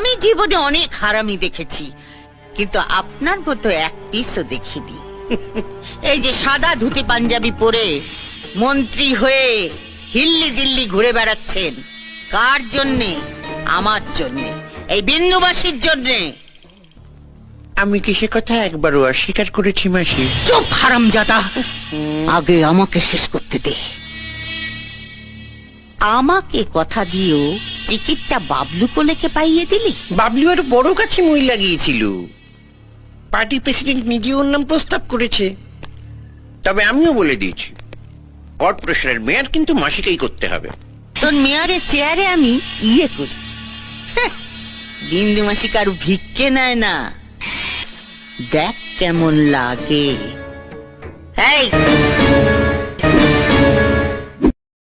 আমি জীবনে অনেক হারামি দেখেছি কিন্তু আপনার মতো এক পিসও দেখিনি। এই যে সাদা ধুতি পাঞ্জাবি পরে মন্ত্রী হয়ে হিল্লি দিল্লি ঘুরে বেড়াচ্ছেন কার জন্যে? আমার জন্যে। এই বিন্দুবাসীর জন্যে। আমি কি সে কথা একবারও অস্বীকার করেছি মাসি? চুপ হারাম জাদা আগে আমাকে শেষ করতে দে। আমাকে কথা দিয়েও টিকিটটা বাবলু কোলেকে পাইয়ে দিলি? বাবলু আর বড় কাছে মই লাগিয়েছিল। পার্টি প্রেসিডেন্ট নিজে ওর নাম প্রস্তাব করেছে। তবে আমিও বলে দিয়েছি কর্পোরেশনের মেয়ার কিন্তু মাসিকেই করতে হবে। তোর মেয়রের চেয়ারে আমি ইয়ে করি। হ্যাঁ, বিন্দু মাসি কারু ভিক্ষে নেয় না। দেখ কেমন লাগে। এই!